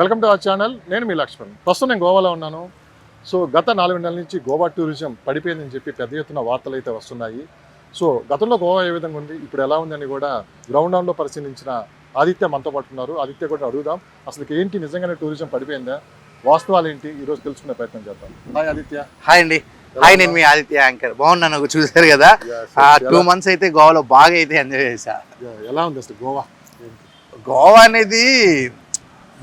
Welcome to our channel నేను మీ లక్ష్మణ్. ప్రస్తుతం నేను గోవాలో ఉన్నాను. సో గత నాలుగు నెలల నుంచి గోవా టూరిజం పడిపోయిందని చెప్పి పెద్ద ఎత్తున వార్తలు అయితే వస్తున్నాయి. సో గతంలో గోవా ఏ విధంగా ఉంది ఇప్పుడు ఎలా ఉందని కూడా గ్రౌండ్ డౌన్లో పరిశీలించిన ఆదిత్య మనతో పాటు ఉన్నారు. ఆదిత్య కూడా అడుగుదాం. అసలు ఏంటి నిజంగానే టూరిజం పడిపోయిందా? వాస్తవాలు ఏంటి? ఈరోజు తెలుసుకునే ప్రయత్నం చేద్దాం. హాయ్ ఆదిత్య. హాయ్ అండి. హాయ్ నేను మీ ఆదిత్య యాంకర్. బాగున్నాను నాకు చూసారు కదా? ఆ టూ మంత్స్ అయితే గోవాలో బాగా అయితే ఎంజాయ్ చేశా. ఎలా ఉంది అసలు గోవా? గోవా అనేది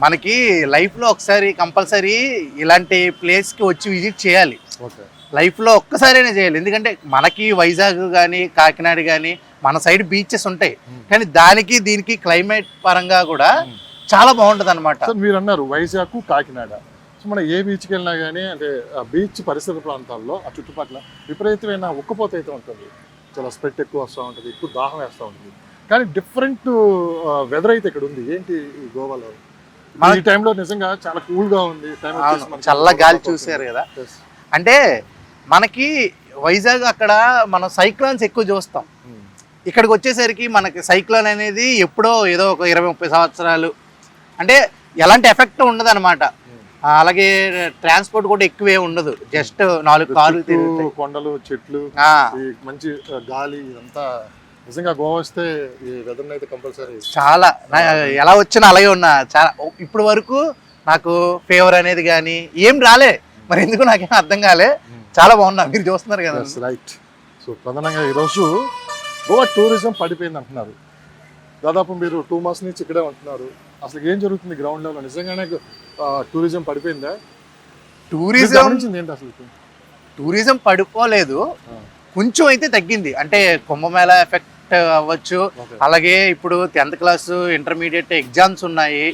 మనకి లైఫ్లో ఒకసారి కంపల్సరీ ఇలాంటి ప్లేస్కి వచ్చి విజిట్ చేయాలి. ఓకే. లైఫ్లో ఒక్కసారైనా చేయాలి. ఎందుకంటే మనకి వైజాగ్ కానీ కాకినాడ కానీ మన సైడ్ బీచెస్ ఉంటాయి. కానీ దానికి దీనికి క్లైమేట్ పరంగా కూడా. చాలా బాగుంటుంది అనమాట మీరు అన్నారు వైజాగ్ కాకినాడ. సో మనం ఏ బీచ్కి వెళ్ళినా కానీ అంటే బీచ్ పరిసర ప్రాంతాల్లో ఆ చుట్టుపక్కల విపరీతమైన ఉక్కపోత అయితే ఉంటుంది. చాలా స్ప్రెట్ ఎక్కువ వస్తూ ఉంటుంది ఎక్కువ దాహం వేస్తూ ఉంటుంది. కానీ డిఫరెంట్ వెదర్ అయితే ఇక్కడ ఉంది. ఏంటి ఈ గోవాలో? ఈ టైంలో నిజంగా చాలా కూల్గా ఉంది. చల్ల గాలి చూశారు కదా. అంటే మనకి వైజాగ్ అక్కడ మనం సైక్లోన్స్ ఎక్కువ చూస్తాం. Hmm. ఇక్కడికి వచ్చేసరికి మనకి సైక్లోన్ అనేది ఎప్పుడో ఏదో ఒక ఇరవై ముప్పై సంవత్సరాలు. అంటే ఎలాంటి ఎఫెక్ట్ ఉండదు అనమాట అలాగే ట్రాన్స్పోర్ట్ కూడా ఎక్కువే ఉండదు. జస్ట్ నాలుగు కార్లు కొండలు చెట్లు మంచి గాలి ఇదంతా నిజంగా గోవా వస్తే ఈ వెదర్ అయితే కంపల్సరీ చాలా. ఎలా వచ్చినా అలాగే ఉన్నా. చాలా. ఇప్పుడు వరకు నాకు ఫేవర్ అనేది కానీ ఏం రాలే. మరి ఎందుకు నాకేం అర్థం కాలే. చాలా బాగున్నా. మీరు చూస్తున్నారు కదా. రైట్ సో ప్రధానంగా ఈరోజు గోవా టూరిజం పడిపోయింది అంటున్నారు. దాదాపు మీరు టూ మంత్స్ నుంచి ఇక్కడే ఉంటున్నారు. అసలు ఏం జరుగుతుంది గ్రౌండ్ లెవెల్ నిజంగానే టూరిజం పడిపోయిందా? టూరిజం ఏంటి అసలు? టూరిజం పడిపోలేదు. కొంచెం అయితే తగ్గింది. అంటే కుంభమేళ ఎఫెక్ట్ అవ్వచ్చు. ఓకే. అలాగే ఇప్పుడు టెన్త్ క్లాస్ ఇంటర్మీడియట్ ఎగ్జామ్స్ ఉన్నాయి.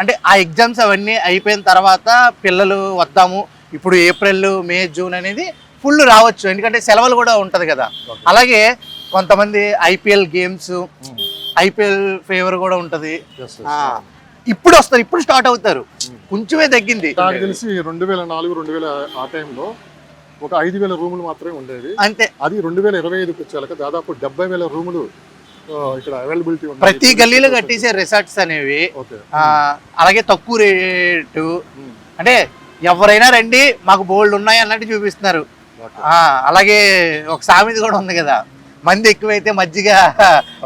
అంటే ఆ ఎగ్జామ్స్ అవన్నీ అయిపోయిన తర్వాత పిల్లలు వద్దాము. ఇప్పుడు ఏప్రిల్ మే జూన్ అనేది ఫుల్ రావచ్చు. ఎందుకంటే సెలవులు కూడా ఉంటది కదా. అలాగే కొంతమంది ఐపీఎల్ గేమ్స్ ఐపీఎల్ ఫేవర్ కూడా ఉంటది. ఇప్పుడు వస్తారు. ఇప్పుడు స్టార్ట్ అవుతారు. కొంచెమే తగ్గింది. నాకు తెలిసి రెండు వేల నాలుగు రెండు వేల ఆ టైంలో ఒక ఐదు వేల రూములు మాత్రమే ఉండేవి. అంతే. అది రెండు వేల ఇరవై ఐదుకి వచ్చేలాక దాదాపు డెబ్బై వేల రూములు ఇక్కడ అవైలబిలిటీ ఉంది ప్రతి గల్లీలో కట్టేసే రిసార్ట్స్ అనేవి ఓకే. అలాగే తక్కువ రేటు. అంటే ఎవరైనా రండి మాకు బోల్డ్ ఉన్నాయి అన్నట్టు చూపిస్తున్నారు. ఆ, అలాగే ఒక సామెత కూడా ఉంది కదా మంది ఎక్కువైతే మజ్జిగ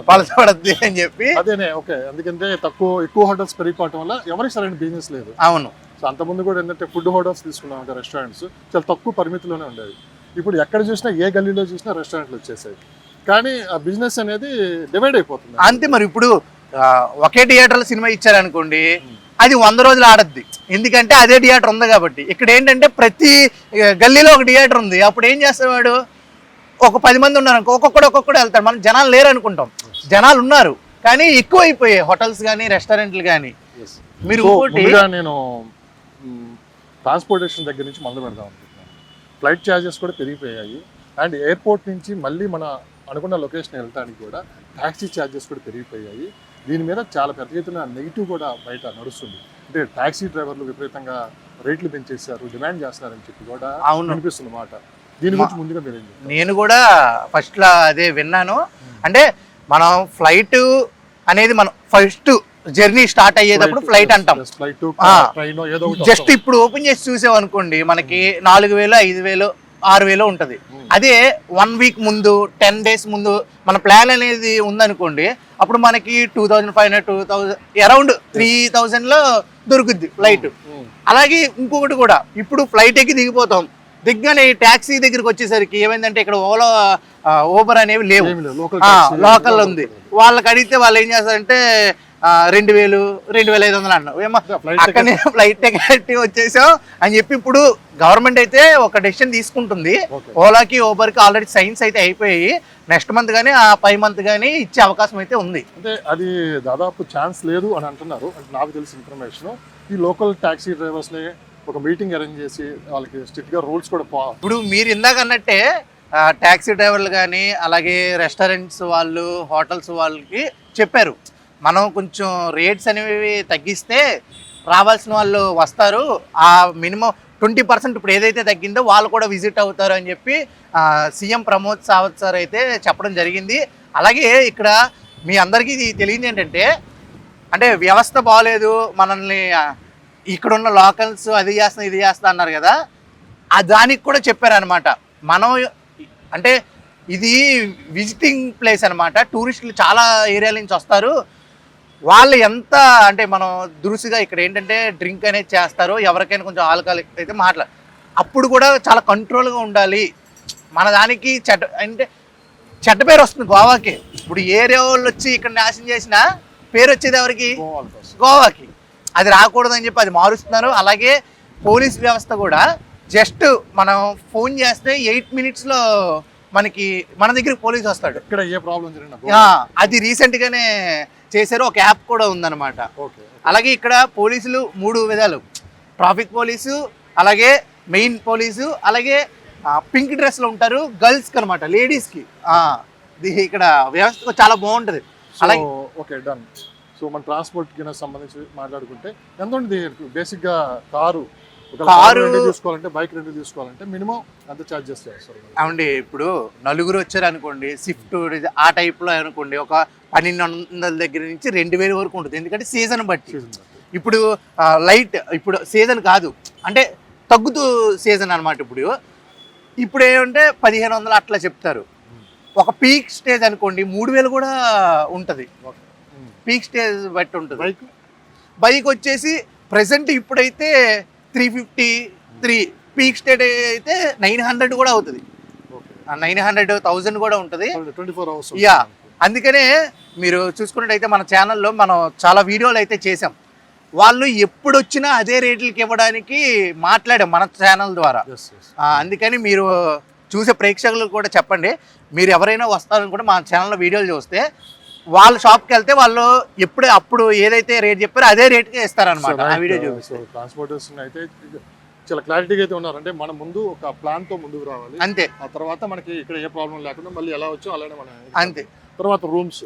పలసపడద్ది అని చెప్పి. అదేనే ఓకే. ఎందుకంటే తక్కువ ఎక్కువ హోటల్స్ పెరిగిపోవటం వల్ల ఎవరికి సరైన బిజినెస్ లేదు. అవును. సో అంతకుముందు కూడా ఏంటంటే ఫుడ్ హోటల్స్ తీసుకున్నాం అంటే రెస్టారెంట్స్ చాలా తక్కువ పరిమితిలోనే ఉండేవి. ఇప్పుడు ఎక్కడ చూసినా ఏ గల్లీలో చూసినా రెస్టారెంట్లు వచ్చేసాయి. కానీ ఆ బిజినెస్ అనేది డివైడ్ అయిపోతుంది. అంతే మరి ఇప్పుడు ఒకే థియేటర్లో సినిమా ఇచ్చారనుకోండి అది వంద రోజులు ఆడద్ది. ఎందుకంటే అదే థియేటర్ ఉంది కాబట్టి. ఇక్కడ ఏంటంటే ప్రతి గల్లీలో ఒక థియేటర్ ఉంది. అప్పుడు ఏం చేస్తాడు వాడు ఒక పది మంది ఉన్నారు అనుకో ఒక్కొక్కడు ఒక్కొక్కడు వెళ్తాడు. మనం జనాలు లేరు అనుకుంటాం జనాలు ఉన్నారు. కానీ ఎక్కువ అయిపోయాయి హోటల్స్ కానీ రెస్టారెంట్లు కానీ. మీరు నేను ట్రాన్స్పోర్టేషన్ దగ్గర నుంచి మొదలు పెడదాం అనుకుంటున్నాను. ఫ్లైట్ ఛార్జెస్ కూడా పెరిగిపోయాయి. అండ్ ఎయిర్పోర్ట్ నుంచి మళ్ళీ మన అనుకున్న లొకేషన్ వెళ్ళడానికి కూడా ట్యాక్సీ ఛార్జెస్ కూడా పెరిగిపోయాయి. దీని మీద చాలా పెద్ద ఎత్తున నెగిటివ్ కూడా బయట నడుస్తుంది. అంటే ట్యాక్సీ డ్రైవర్లు విపరీతంగా రేట్లు పెంచేశారు డిమాండ్ చేస్తున్నారని చెప్పి కూడా అవును. అనిపిస్తుంది మాట. దీని గురించి ముందుగా మీరు? నేను కూడా ఫస్ట్లో అదే విన్నాను. అంటే మనం ఫ్లైట్ అనేది మనం ఫస్ట్ జర్నీ స్టార్ట్ అయ్యేటప్పుడు ఫ్లైట్ అంటాం. జస్ట్ ఇప్పుడు ఓపెన్ చేసి చూసాం అనుకోండి మనకి నాలుగు వేలు ఐదు వేలు ఆరు వేలు ఉంటది. Hmm. అదే వన్ వీక్ ముందు టెన్ డేస్ ముందు మన ప్లాన్ అనేది ఉందనుకోండి అప్పుడు మనకి two thousand five hundred two thousand around three థౌజండ్లో దొరుకుద్ది ఫ్లైట్ ఉమ్. అలాగే ఇంకొకటి కూడా ఇప్పుడు ఫ్లైట్ ఎక్కి దిగిపోతాం. దిగ్గానే ట్యాక్సీ దగ్గరికి వచ్చేసరికి ఏమైందంటే ఇక్కడ ఓలా ఓబర్ అనేవి లేవు. లోకల్ ఉంది. వాళ్ళకి అడిగితే వాళ్ళు ఏం చేస్తారంటే రెండు వేలు రెండు వేల ఐదు వందలు అన్నావు. ఏమో ఫ్లైట్ టికెట్ వచ్చేసాం అని చెప్పి ఇప్పుడు గవర్నమెంట్ అయితే ఒక డెసిషన్ తీసుకుంటుంది. ఓలాకి ఓబర్కి ఆల్రెడీ సైన్స్ అయితే అయిపోయి నెక్స్ట్ మంత్ కానీ ఆ పై మంత్ కానీ ఇచ్చే అవకాశం అయితే ఉంది. అంటే అది దాదాపు ఛాన్స్ లేదు అని అంటున్నారు. అంటే నాకు తెలిసిన ఇన్ఫర్మేషన్ ఈ లోకల్ ట్యాక్సీ డ్రైవర్స్ని ఒక మీటింగ్ అరేంజ్ చేసి వాళ్ళకి స్ట్రిక్ట్గా రూల్స్ కూడా పా- ఇప్పుడు మీరు ఇందాక అన్నట్టే ఆ, టాక్సీ డ్రైవర్లు కానీ అలాగే రెస్టారెంట్స్ వాళ్ళు హోటల్స్ వాళ్ళకి చెప్పారు. మనం కొంచెం రేట్స్ అనేవి తగ్గిస్తే రావాల్సిన వాళ్ళు వస్తారు. ఆ మినిమం ట్వంటీ పర్సెంట్ ఇప్పుడు ఏదైతే తగ్గిందో వాళ్ళు కూడా విజిట్ అవుతారు అని చెప్పి సీఎం ప్రమోద్ సావత్ సార్ అయితే చెప్పడం జరిగింది. అలాగే ఇక్కడ మీ అందరికీ ఇది తెలియదు ఏంటంటే అంటే వ్యవస్థ బాగాలేదు మనల్ని ఇక్కడ ఇక్కడున్న లోకల్స్ అది చేస్తా ఇది చేస్తా అన్నారు కదా. ఆ దానికి కూడా చెప్పారనమాట మనం అంటే ఇది విజిటింగ్ ప్లేస్ అనమాట టూరిస్టులు చాలా ఏరియాల నుంచి వస్తారు. వాళ్ళు ఎంత అంటే మనం దురుసుగా ఇక్కడ ఏంటంటే డ్రింక్ అనేది చేస్తారు ఎవరికైనా కొంచెం ఆల్కహాల్ అయితే మాట్లా అప్పుడు కూడా చాలా కంట్రోల్గా ఉండాలి. మన దానికి చెడ్డ అంటే చెడ్డ పేరు వస్తుంది గోవాకి. ఇప్పుడు ఏరియా వాళ్ళు వచ్చి ఇక్కడ నాశనం చేసినా పేరు వచ్చేది ఎవరికి. గోవాకి. అది రాకూడదని చెప్పి అది మారుస్తున్నారు. అలాగే పోలీస్ వ్యవస్థ కూడా జస్ట్ మనం ఫోన్ చేస్తే ఎయిట్ మినిట్స్లో మనకి మన దగ్గరికి పోలీస్ వస్తాడు. ఇక్కడ ఏ ప్రాబ్లం అది రీసెంట్ గానే చేశారు ఒక యాప్ కూడా ఉందన్నమాట. ఓకే అలాగే ఇక్కడ పోలీసులు మూడు విధాలు. ట్రాఫిక్ పోలీసు అలాగే మెయిన్ పోలీసు అలాగే పింక్ డ్రెస్లో ఉంటారు గర్ల్స్కి అనమాట లేడీస్కి. ఇక్కడ వ్యవస్థ చాలా బాగుంటుంది. అలాగే ఓకే డన్. సో మన ట్రాన్స్పోర్ట్కి సంబంధించి మాట్లాడుకుంటే ఎంత ఉంటుంది బేసిక్గా కారు కారు- తీసుకోవాలంటే బైక్ రెండు తీసుకోవాలంటే మినిమం ఎంత ఛార్జెస్ చేస్తారు. అవునండి ఇప్పుడు నలుగురు వచ్చారు అనుకోండి స్విఫ్ట్ ఆ టైప్లో అనుకోండి ఒక పన్నెండు వందల దగ్గర నుంచి రెండు వేల వరకు ఉంటుంది. ఎందుకంటే సీజన్ బట్టి. ఇప్పుడు లైట్ ఇప్పుడు సీజన్ కాదు. అంటే తగ్గుతూ సీజన్ అన్నమాట ఇప్పుడు. ఇప్పుడు ఏమంటే పదిహేను వందలు అట్లా చెప్తారు. ఒక పీక్ స్టేజ్ అనుకోండి మూడు వేలు కూడా ఉంటుంది. పీక్ స్టేజ్ బట్టి ఉంటుంది. బైక్ బైక్ వచ్చేసి ప్రజెంట్ ఇప్పుడైతే three fifty three peak state అయితే నైన్ హండ్రెడ్ కూడా అవుతుంది. నైన్ హండ్రెడ్ థౌజండ్ కూడా ఉంటుంది. ట్వంటీ ఫోర్ అవర్స్ యా అందుకనే మీరు చూసుకున్నట్టయితే మన ఛానల్లో మనం చాలా వీడియోలు అయితే చేసాం వాళ్ళు ఎప్పుడు వచ్చినా అదే రేట్లకి ఇవ్వడానికి మాట్లాడాం మన ఛానల్ ద్వారా. అందుకని మీరు చూసే ప్రేక్షకులకు కూడా చెప్పండి. మీరు ఎవరైనా వస్తారని కూడా మా ఛానల్లో వీడియోలు చూస్తే వాళ్ళ షాప్కి వెళ్తే వాళ్ళు ఎప్పుడు అప్పుడు ఏదైతే రేట్ చెప్పారో అదే రేట్కే ఇస్తారనమాట ఆ వీడియో చూపిస్తే. ట్రాన్స్పోర్టేషన్ అయితే చాలా క్లారిటీగా అయితే ఉన్నారు. అంటే మనం ముందు ఒక ప్లాన్తో ముందుకు రావాలి. అంతే. ఆ తర్వాత మనకి ఇక్కడ ఏ ప్రాబ్లం లేకుండా మళ్ళీ ఎలా వచ్చో అలానే మనం అంతే. తర్వాత రూమ్స్.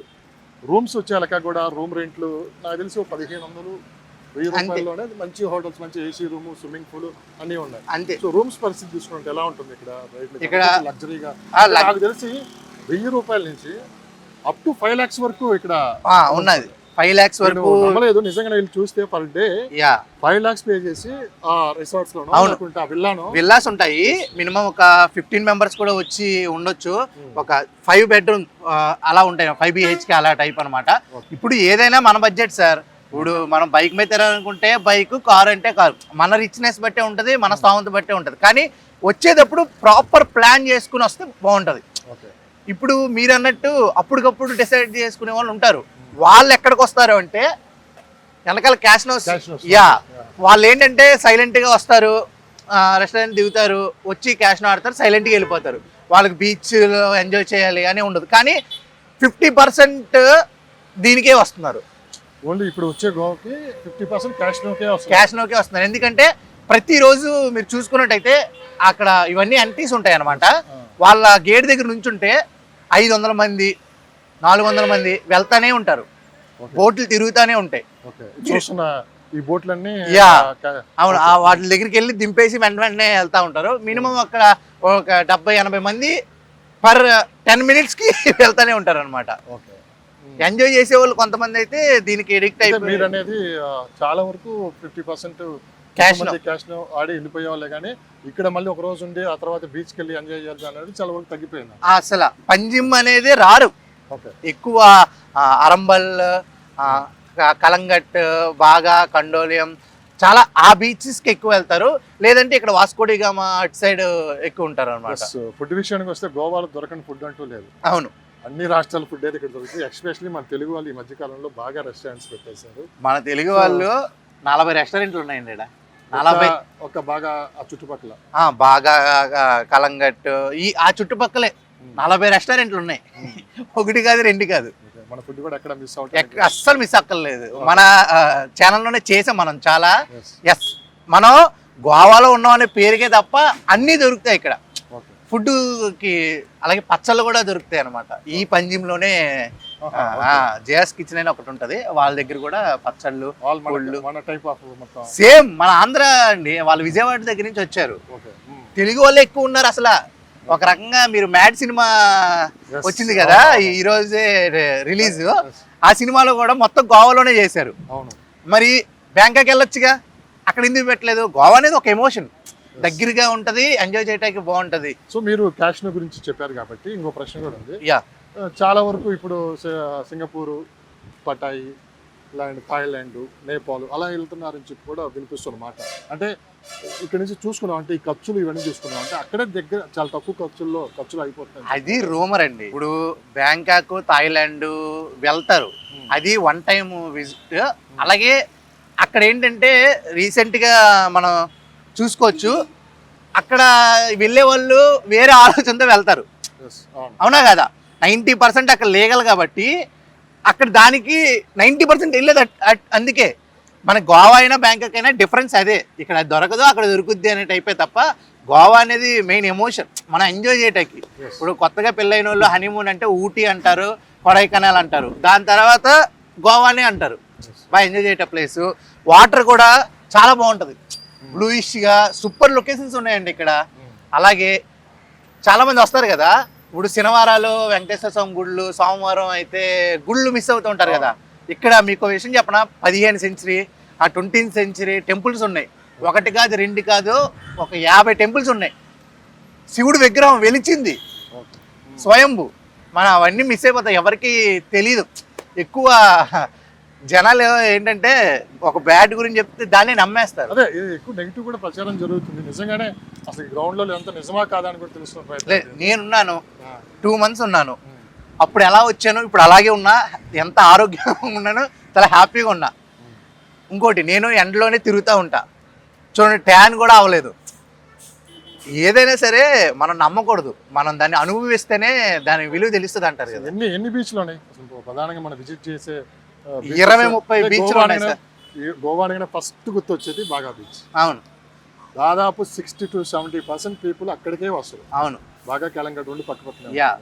రూమ్స్ వచ్చేలాక కూడా రూమ్ రెంట్లు నాకు తెలిసి పదిహేను వందలు వెయ్యి. రూపాయల్లోనే మంచి హోటల్స్ మంచి ఏసీ రూమ్ స్విమ్మింగ్ పూల్ అన్నీ ఉన్నాయి. అంతే. సో రూమ్స్ పరిస్థితి చూసుకుంటే ఎలా ఉంటుంది ఇక్కడ? ఇక్కడ- లగ్జరీగా. నాకు తెలిసి వెయ్యి రూపాయల నుంచి అప్ టు ఫైవ్ లాక్స్ వరకు ఇక్కడ ఉన్నది. ఫైవ్ ల్యాక్స్ నేను వరకు నమ్మలేదు. నిజంగా వెళ్ళి చూస్తే per day yeah. Five lakhs pay చేసి ఆ రిసార్ట్స్ అవును. ఆ విల్లానో విల్లాస్ ఉంటాయి. మినిమం ఒక ఫిఫ్టీన్ మెంబర్స్ కూడా వచ్చి ఉండొచ్చు. ఒక ఫైవ్ బెడ్రూమ్ అలా ఉంటాయి. ఫైవ్ బిహెచ్కే అలా టైప్ అన్నమాట. Okay. ఇప్పుడు ఏదైనా మన బడ్జెట్ సార్ ఇప్పుడు మనం బైక్ మీద తిరాలనుకుంటే బైక్ కార్ అంటే కారు మన రిచ్నెస్ బట్టే ఉంటుంది మన స్థామత బట్టే ఉంటుంది. కానీ వచ్చేటప్పుడు ప్రాపర్ ప్లాన్ చేసుకుని వస్తే బాగుంటుంది. ఇప్పుడు మీరు అన్నట్టు అప్పటికప్పుడు డిసైడ్ చేసుకునే వాళ్ళు ఉంటారు. వాళ్ళు ఎక్కడికి వస్తారు అంటే వెనకాల క్యాష్ notes. యా. వాళ్ళు ఏంటంటే సైలెంట్గా వస్తారు రెస్టారెంట్ దిగుతారు వచ్చి క్యాష్ ఆడతారు సైలెంట్గా వెళ్ళిపోతారు. వాళ్ళకి బీచ్లో ఎంజాయ్ చేయాలి అని ఉండదు. కానీ ఫిఫ్టీ పర్సెంట్ దీనికే వస్తున్నారు. ఓన్లీ ఇప్పుడు వచ్చే గోవాకి ఫిఫ్టీ పర్సెంట్ క్యాష్ నోకే వస్తుంది క్యాష్ నోకే వస్తున్నారు. ఎందుకంటే ప్రతిరోజు మీరు చూసుకున్నట్టయితే అక్కడ ఇవన్నీ ఎంట్రీస్ ఉంటాయి అనమాట వాళ్ళ గేట్ దగ్గర నుంచుంటే ఐదు వందల మంది నాలుగు వందల మంది వెళ్తానే ఉంటారు. బోట్లు తిరుగుతానే ఉంటాయి. ఈ బోట్లన్నీ క- అవును వాటి దగ్గరికి వెళ్ళి దింపేసి వెంట వెంటనే వెళ్తా ఉంటారు. మినిమం అక్కడ ఒక డెబ్బై ఎనభై మంది పర్ టెన్ మినిట్స్కి వెళ్తానే ఉంటారు అనమాట ఓకే ఎంజాయ్ చేసే వాళ్ళు కొంతమంది అయితే దీనికి ఎడిక్ట్ అయితే మీరు అయిపోయి అనేది చాలా వరకు ఫిఫ్టీ పర్సెంట్. క్యాష్ ఆడి వాళ్ళే కానీ ఇక్కడ మళ్ళీ ఒక రోజు ఉండి ఆ తర్వాత బీచ్కి వెళ్ళి ఎంజాయ్ అనేది చాలా వరకు తగ్గిపోయింది. అసలు పంజిమ్ అనేది రారు ఎక్కువ అరంబల్ క- కలంగట్ బాగా కండోలియం చాలా ఆ బీచెస్కి ఎక్కువ వెళ్తారు. లేదంటే ఇక్కడ వాస్కోడిగామా అటు సైడ్ ఎక్కువ ఉంటారు అనమాట ఫుడ్ విషయానికి వస్తే గోవాలో దొరకని ఫుడ్ అంటూ లేదు. అవును. అన్ని రాష్ట్రాల ఫుడ్ అయితే ఇక్కడ దొరుకుతుంది ఎస్పెషల్లీ మన తెలుగు వాళ్ళు ఈ మధ్య కాలంలో బాగా రెస్టారెంట్స్ పెట్టేశారు. మన తెలుగు వాళ్ళు నలభై రెస్టారెంట్లు ఉన్నాయండి ఈడ. నలభై ఒక- బాగా ఆ చుట్టుపక్కల. బాగా కలంగట్టు ఈ ఆ చుట్టుపక్కలే. నలభై రెస్టారెంట్లు ఉన్నాయి. ఒకటి కాదు రెండు కాదు. మన ఫుడ్ కూడా ఎక్కడ మిస్ అవుతుంది అస్సలు మిస్ అక్కర్లేదు. మన ఛానల్లోనే చేసాం మనం చాలా. ఎస్ మనం గోవాలో ఉన్నాం అనే పేరుకే తప్ప అన్నీ దొరుకుతాయి ఇక్కడ. ఫుడ్కి అలాగే పచ్చళ్ళు కూడా దొరుకుతాయి అనమాట ఈ పంజింలోనే జేఎస్ కిచెన్ అని ఒకటి ఉంటది. వాళ్ళ దగ్గర కూడా పచ్చళ్ళు సేమ్ మన ఆంధ్ర అండి. వాళ్ళు విజయవాడ దగ్గర నుంచి వచ్చారు. తెలుగు వాళ్ళే ఎక్కువ ఉన్నారు అసలు. ఒక రకంగా మీరు మ్యాడ్ సినిమా. వచ్చింది కదా ఈ రోజే రిలీజ్. ఆ సినిమాలో కూడా మొత్తం గోవాలోనే చేశారు. అవును. మరి బ్యాంకాక్ వెళ్ళొచ్చుగా అక్కడ ఎందుకు పెట్టలేదు? గోవా అనేది ఒక ఎమోషన్. దగ్గరగా ఉంటది ఎంజాయ్ చేయడానికి బాగుంటది. సో మీరు క్యాష్నో గురించి చెప్పారు కాబట్టి ఇంకో ప్రశ్న కూడా ఉంది. యా. చాలా వరకు ఇప్పుడు Singapore Pattaya land Thailand Nepal అలా వెళ్తున్నారని చెప్పి కూడా వినిపిస్తున్న మాట. అంటే ఇక్కడ నుంచి చూసుకున్నాం. అంటే ఈ ఖర్చులు ఇవన్నీ చూసుకున్నాం. అంటే అక్కడే దగ్గర చాలా తక్కువ ఖర్చుల్లో ఖర్చులు అయిపోతున్నాయి. అది రూమర్ అండి. ఇప్పుడు బ్యాంకాక్ థాయిలాండ్ వెళ్తారు. అది వన్ టైం విజిట్ అలాగే అక్కడ ఏంటంటే రీసెంట్గా మనం చూసుకోవచ్చు. అక్కడ వెళ్ళే వాళ్ళు వేరే ఆలోచనతో వెళ్తారు. అవును. కదా? నైంటీ పర్సెంట్ అక్కడ లీగల్ కాబట్టి అక్కడ దానికి నైంటీ పర్సెంట్ వెళ్ళేది అందుకే. మన గోవా అయినా బ్యాంకాక్ అయినా డిఫరెన్స్ అదే. ఇక్కడ దొరకదు అక్కడ దొరుకుద్ది అనే టైపే తప్ప గోవా అనేది మెయిన్ ఎమోషన్ మనం ఎంజాయ్ చేయటానికి. ఇప్పుడు కొత్తగా పెళ్ళైన వాళ్ళు హనీమూన్ అంటే ఊటీ అంటారు కొడైకెనాల్ అంటారు. దాని తర్వాత గోవానే అంటారు. బాగా ఎంజాయ్ చేసే ప్లేస్ వాటర్ కూడా చాలా బాగుంటుంది. బ్లూయిష్గా సూపర్ లొకేషన్స్ ఉన్నాయండి ఇక్కడ. అలాగే చాలా మంది వస్తారు కదా. ఇప్పుడు శనివారాలు వెంకటేశ్వర స్వామి గుళ్ళు సోమవారం అయితే గుళ్ళు మిస్ అవుతూ ఉంటారు కదా. ఇక్కడ మీకు విషయం చెప్పనా? పదిహేను సెంచరీ ఆ ట్వంటీన్త్ సెంచరీ టెంపుల్స్ ఉన్నాయి. ఒకటి కాదు రెండు కాదు ఒక యాభై టెంపుల్స్ ఉన్నాయి. శివుడు విగ్రహం వెలిచింది. స్వయంభు. మనం అవన్నీ మిస్ అయిపోతాం ఎవరికి తెలియదు ఎక్కువ జనాలు ఏంటంటే ఒక బ్యాడ్ గురించి చెప్తే దాన్ని నమ్మేస్తారు. అదే ఇది ఎక్కువ నెగిటివ్ కూడా ప్రచారం జరుగుతుంది. నిజంగానే అసలు గ్రౌండ్లో ఎంత నిజమా కాదా అని కూడా తెలుస్తున్న నేనున్నాను. టూ మంత్స్ ఉన్నాను. అప్పుడు ఎలా వచ్చాను ఇప్పుడు అలాగే ఉన్నా ఎంత ఆరోగ్యంగా ఉన్నాను చాలా హ్యాపీగా ఉన్నా. ఇంకోటి నేను ఎండలోనే తిరుగుతూ ఉంటా. చూడండి ట్యాన్ కూడా అవ్వలేదు. ఏదైనా సరే మనం నమ్మకూడదు. మనం దాన్ని అనుభవిస్తేనే దాని విలువ తెలుస్తుంది అంటారు కదా. ఎన్ని ఎన్ని బీచ్లు ఉన్నాయి? ప్రధానంగా మనం విజిట్ చేసే beaches- ఇరవై ముప్పై బీచ్లు ఉన్నాయి ఈ గోవా అనగానే ఫస్ట్ గుర్తొచ్చేది బాగా బీచ్ అవును. దాదాపు sixty to seventy percent people అక్కడికే వస్తారు. అవును. బాగా కేలంగడ్ ఉండి పక్క పక్కన Yeah.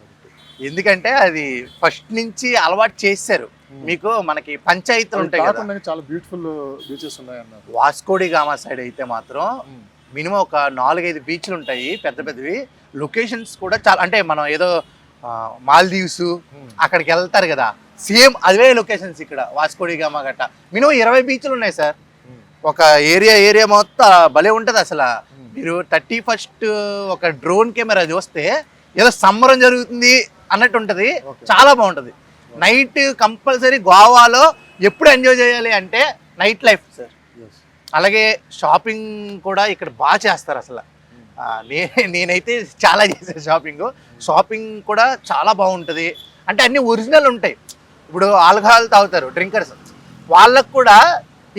ఎందుకంటే అది ఫస్ట్ నుంచి అలవాటు చేశారు. మీకు మనకి పంచాయతీలు ఉంటాయి కదా. చాలా బ్యూటిఫుల్ బీచెస్ ఉన్నాయి అన్నారు వాస్కోడి గామా సైడ్ అయితే మాత్రం మినిమం ఒక నాలుగైదు బీచ్లు ఉంటాయి పెద్ద పెద్దవి. లొకేషన్స్ కూడా చాలా అంటే మనం ఏదో మాల్దీవ్స్ అక్కడికి వెళ్తారు కదా. సేమ్ అదే లొకేషన్స్ ఇక్కడ వాస్కోడి గామా గట్ట. మినిమం ఇరవై బీచ్లు ఉన్నాయి సార్. ఒక ఏరియా ఏరియా మొత్తం భలే ఉంటుంది అసలు. మీరు థర్టీ ఫస్ట్ ఒక డ్రోన్ కెమెరా చూస్తే ఏదో సంబరం జరుగుతుంది అన్నట్టు ఉంటుంది. చాలా బాగుంటుంది. నైట్ కంపల్సరీ గోవాలో ఎప్పుడు ఎంజాయ్ చేయాలి అంటే నైట్ లైఫ్ సార్ అలాగే షాపింగ్ కూడా ఇక్కడ బాగా చేస్తారు అసలు. నే నేనైతే చాలా చేశాను షాపింగ్ షాపింగ్ కూడా చాలా బాగుంటుంది. అంటే అన్ని ఒరిజినల్ ఉంటాయి. ఇప్పుడు ఆల్కహాల్ తాగుతారు డ్రింకర్స్ వాళ్ళకు కూడా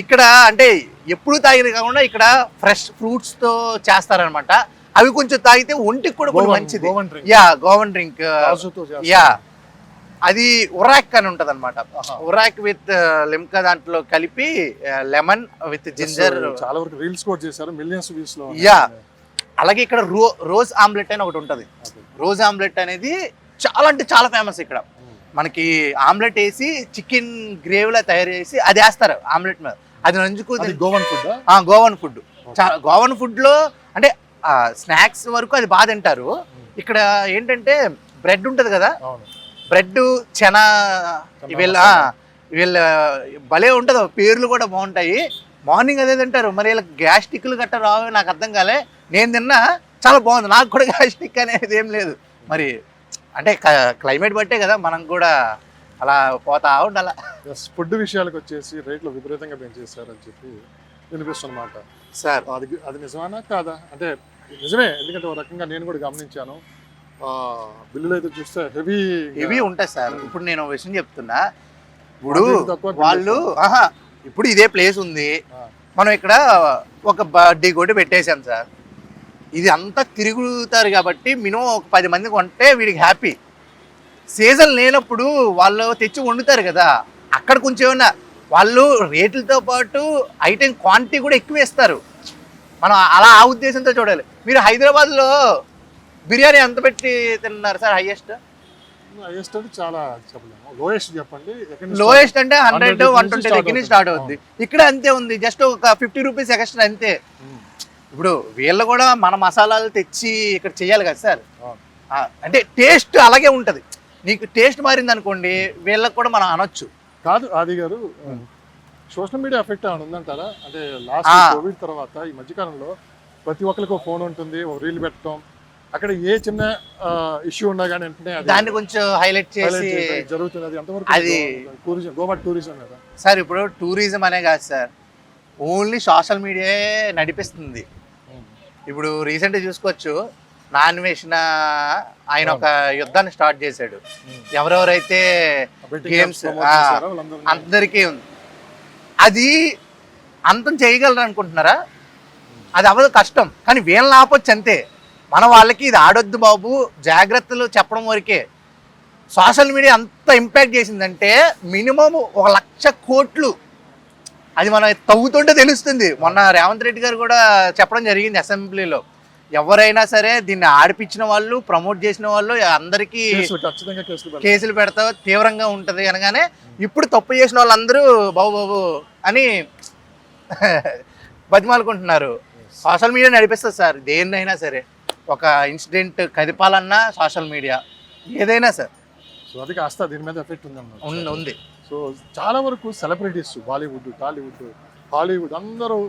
ఇక్కడ అంటే ఎప్పుడు తాగినవి కాకుండా ఇక్కడ ఫ్రెష్ ఫ్రూట్స్తో చేస్తారనమాట అవి కొంచెం తాగితే ఒంటికి కూడా కొంచెం మంచిది. Yeah Goan drink. యా. అది ఉరాక్ అని ఉంటది అనమాట. ఉరాక్ విత్ లిమ్కా దాంట్లో కలిపి లెమన్ విత్ జింజర్. చాలా వరకు రీల్స్ కూడా చేశారు మిలియన్స్ వ్యూస్లో. Yeah. అలాగే ఇక్కడ రో రోజ్ ఆమ్లెట్ అని ఒకటి ఉంటది. రోజ్ ఆమ్లెట్ అనేది చాలా అంటే చాలా ఫేమస్ ఇక్కడ. మనకి ఆమ్లెట్ వేసి చికెన్ గ్రేవీలా తయారు చేసి అది వేస్తారు ఆమ్లెట్ మీద. అది నంచుకు అది గోవన్ ఫుడ్ ఆ, గోవన్ ఫుడ్. చాలా గోవన్ ఫుడ్లో అంటే స్నాక్స్ వరకు అది బాగా తింటారు. ఇక్కడ ఏంటంటే బ్రెడ్ ఉంటది కదా? బ్రెడ్ చెన వీళ్ళ. వీళ్ళ భలే ఉంటుంది. పేర్లు కూడా బాగుంటాయి. మార్నింగ్ అదే తింటారు. మరి వీళ్ళకి గ్యాస్ట్రిక్లు గట్ట రావు నాకు అర్థం కాలే. నేను తిన్నా చాలా బాగుంది. నాకు కూడా గ్యాస్ట్రిక్ అనేది ఏం లేదు. మరి అంటే క్లైమేట్ బట్టే కదా మనం కూడా అలా పోతా ఉండాల. ఫుడ్ విషయాలకు వచ్చేసి రేట్లు విపరీతంగా పెంచేశారని చెప్పి వినిపిస్తున్నమాట సార్. అది అది నిజమేనా కాదా? అంటే నిజమే ఎందుకంటే ఒక రకంగా నేను కూడా గమనించాను. బిల్లులు అయితే చూస్తే హెవీ ఇవి ఉంటాయి సార్. ఇప్పుడు నేను విషయం చెప్తున్నా. ఇప్పుడు వాళ్ళు ఆహా ఇప్పుడు ఇదే ప్లేస్ ఉంది. మనం ఇక్కడ ఒక బడ్డీ కొట్టి పెట్టేశాం సార్. ఇది అంతా తిరుగుతారు కాబట్టి మినిమం ఒక పది మంది కొంటే వీడికి హ్యాపీ. సీజన్ లేనప్పుడు వాళ్ళు తెచ్చి వండుతారు కదా. అక్కడ కొంచెం ఏమన్నా వాళ్ళు రేట్లతో పాటు ఐటెం క్వాంటిటీ కూడా ఎక్కువ ఇస్తారు మనం అలా ఆ ఉద్దేశంతో చూడాలి. మీరు హైదరాబాద్లో బిర్యానీ ఎంత పెట్టి తిన్నారు సార్ హైయెస్ట్? హైయెస్ట్ అంటే చాలా చెప్పలేము. లోయెస్ట్ చెప్పండి. లోయెస్ట్ అంటే హండ్రెడ్ 100 వన్ ట్వంటీ దగ్గర అవుతుంది. స్టార్ట్ అవుద్ది. ఇక్కడ అంతే ఉంది. జస్ట్ ఒక ఫిఫ్టీ రూపీస్ ఎక్స్ట్రా అంతే. ఇప్పుడు వీళ్ళు కూడా మన మసాలాలు తెచ్చి ఇక్కడ చేయాలి కదా సార్. అంటే టేస్ట్ అలాగే ఉంటది. నీకు టేస్ట్ మారింది అనుకోండి వీళ్ళకి కూడా మనం అనొచ్చు. కాదు ఆది గారు సోషల్ మీడియా ఎఫెక్ట్ ఏమైనా ఉందంటారా? అంటే లాస్ట్. కోవిడ్ తర్వాత ఈ మధ్యకాలంలో ప్రతి ఒక్కరికి ఒక ఫోన్ ఉంటుంది ఒక రీల్ పెట్టడం. అక్కడ ఏ చిన్న ఇష్యూ ఉన్నా కానీ వెంటనే దాన్ని కొంచెం హైలైట్ చేసి జరుగుతుంది. అది ఎంతవరకు అది- టూరిజం గోవా టూరిజం కదా. సార్ ఇప్పుడు టూరిజం అనే కాదు సార్. ఓన్లీ సోషల్ మీడియా నడిపిస్తుంది. ఇప్పుడు రీసెంట్గా చూసుకోవచ్చు నాన్ వేసిన ఆయన ఒక యుద్ధాన్ని స్టార్ట్ చేశాడు. ఎవరెవరైతే గేమ్స్ అందరికీ ఉంది. అది అంతం చేయగలరు అనుకుంటున్నారా? అది అవ్వదు కష్టం. కానీ వీళ్ళని ఆపొచ్చు అంతే. మన వాళ్ళకి ఇది ఆడొద్దు బాబు. జాగ్రత్తలు చెప్పడం వరకే. సోషల్ మీడియా అంత ఇంపాక్ట్ చేసిందంటే మినిమం ఒక లక్ష కోట్లు. అది మనం తవ్వుతుంటే తెలుస్తుంది. మొన్న రేవంత్ రెడ్డి గారు కూడా చెప్పడం జరిగింది అసెంబ్లీలో. ఎవరైనా సరే దీన్ని ఆడిపించిన వాళ్ళు ప్రమోట్ చేసిన వాళ్ళు అందరికీ కేసులు పెడతా తీవ్రంగా ఉంటుంది అనగానే ఇప్పుడు తప్పు చేసిన వాళ్ళందరూ బాబు బాబు అని బతిమాలుకుంటున్నారు. సోషల్ మీడియా నడిపిస్తుంది సార్ దేన్నైనా సరే. ఒక ఇన్సిడెంట్ కదిపాలన్నా సోషల్ మీడియా ఏదైనా సార్. సో అది కాస్త దీని మీద ఎఫెక్ట్ ఉంది అన్నమాట ఉంది ఉంది. సో చాలా వరకు సెలబ్రిటీస్ బాలీవుడ్ టాలీవుడ్ హాలీవుడ్ అందరూ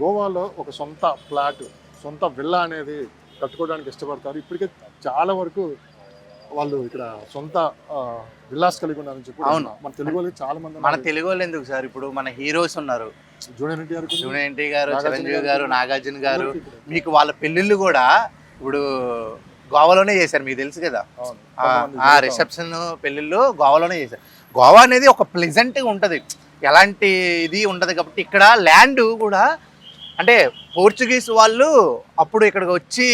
గోవాలో ఒక సొంత ఫ్లాట్ సొంత విల్లా అనేది కట్టుకోవడానికి ఇష్టపడతారు. ఇప్పటికే చాలా వరకు వాళ్ళు ఇక్కడ సొంత విల్లాస్ కలిగి ఉన్నారని చెప్పి అవును. మన తెలుగు వాళ్ళకి చాలా మంది మన తెలుగు వాళ్ళు ఎందుకు సార్? ఇప్పుడు మన హీరోస్ ఉన్నారు. జూనియర్ ఎన్టీఆర్ జూనియర్ ఎన్టీ గారు చిరంజీవి గారు, గారు నాగార్జున గారు. మీకు వాళ్ళ పెళ్ళిళ్ళు కూడా ఇప్పుడు గోవాలోనే చేశారు మీకు తెలుసు కదా. ఆ- రిసెప్షన్ పెళ్ళిళ్ళు గోవాలోనే చేశారు. గోవా అనేది ఒక ప్లెజెంట్గా ఉంటుంది. ఎలాంటి ఇది ఉండదు కాబట్టి ఇక్కడ ల్యాండ్ కూడా అంటే పోర్చుగీస్ వాళ్ళు అప్పుడు ఇక్కడికి వచ్చి